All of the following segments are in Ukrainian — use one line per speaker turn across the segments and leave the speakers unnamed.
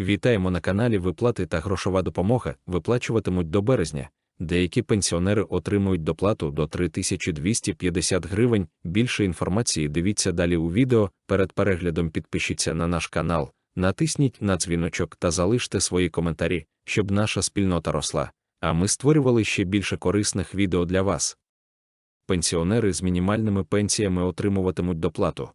Вітаємо на каналі Виплати та грошова допомога виплачуватимуть до березня. Деякі пенсіонери отримують доплату до 3250 гривень. Більше інформації дивіться далі у відео. Перед переглядом підпишіться на наш канал, натисніть на дзвіночок та залиште свої коментарі, щоб наша спільнота росла. А ми створювали ще більше корисних відео для вас. Пенсіонери з мінімальними пенсіями отримуватимуть доплату.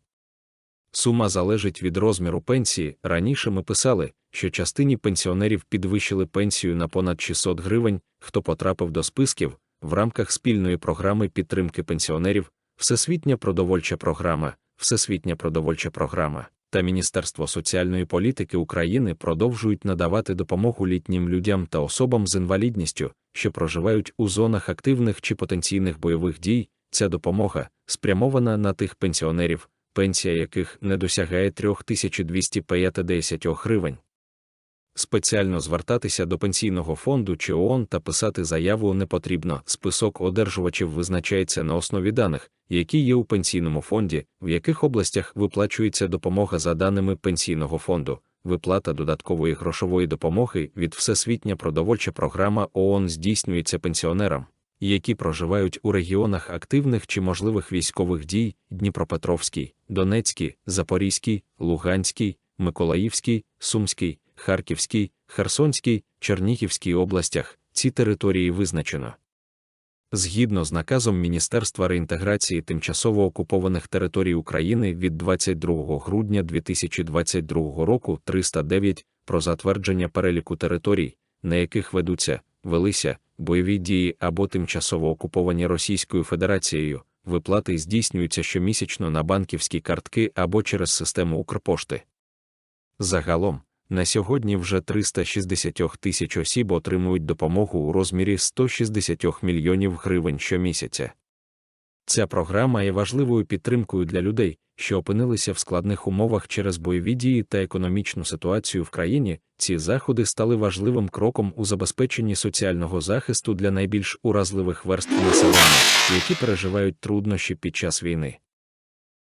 Сума залежить від розміру пенсії. Раніше ми писали, що частині пенсіонерів підвищили пенсію на понад 600 гривень, хто потрапив до списків в рамках спільної програми підтримки пенсіонерів, Всесвітня продовольча програма, Всесвітня продовольча програма та Міністерство соціальної політики України продовжують надавати допомогу літнім людям та особам з інвалідністю, що проживають у зонах активних чи потенційних бойових дій. Ця допомога спрямована на тих пенсіонерів, пенсія яких не досягає 3250 гривень. Спеціально звертатися до пенсійного фонду чи ООН та писати заяву не потрібно. Список одержувачів визначається на основі даних, які є у пенсійному фонді, в яких областях виплачується допомога за даними пенсійного фонду. Виплата додаткової грошової допомоги від Всесвітня продовольча програма ООН здійснюється пенсіонерам, які проживають у регіонах активних чи можливих військових дій Дніпропетровський, Донецький, Запорізький, Луганський, Миколаївський, Сумський, Харківській, Херсонській, Чернігівській областях ці території визначено. Згідно з наказом Міністерства реінтеграції тимчасово окупованих територій України від 22 грудня 2022 року 309 про затвердження переліку територій, на яких ведуться, велися бойові дії або тимчасово окуповані Російською Федерацією, виплати здійснюються щомісячно на банківські картки або через систему Укрпошти. Загалом, на сьогодні вже 360 тисяч осіб отримують допомогу у розмірі 160 мільйонів гривень щомісяця. Ця програма є важливою підтримкою для людей, що опинилися в складних умовах через бойові дії та економічну ситуацію в країні. Ці заходи стали важливим кроком у забезпеченні соціального захисту для найбільш уразливих верств населення, які переживають труднощі під час війни.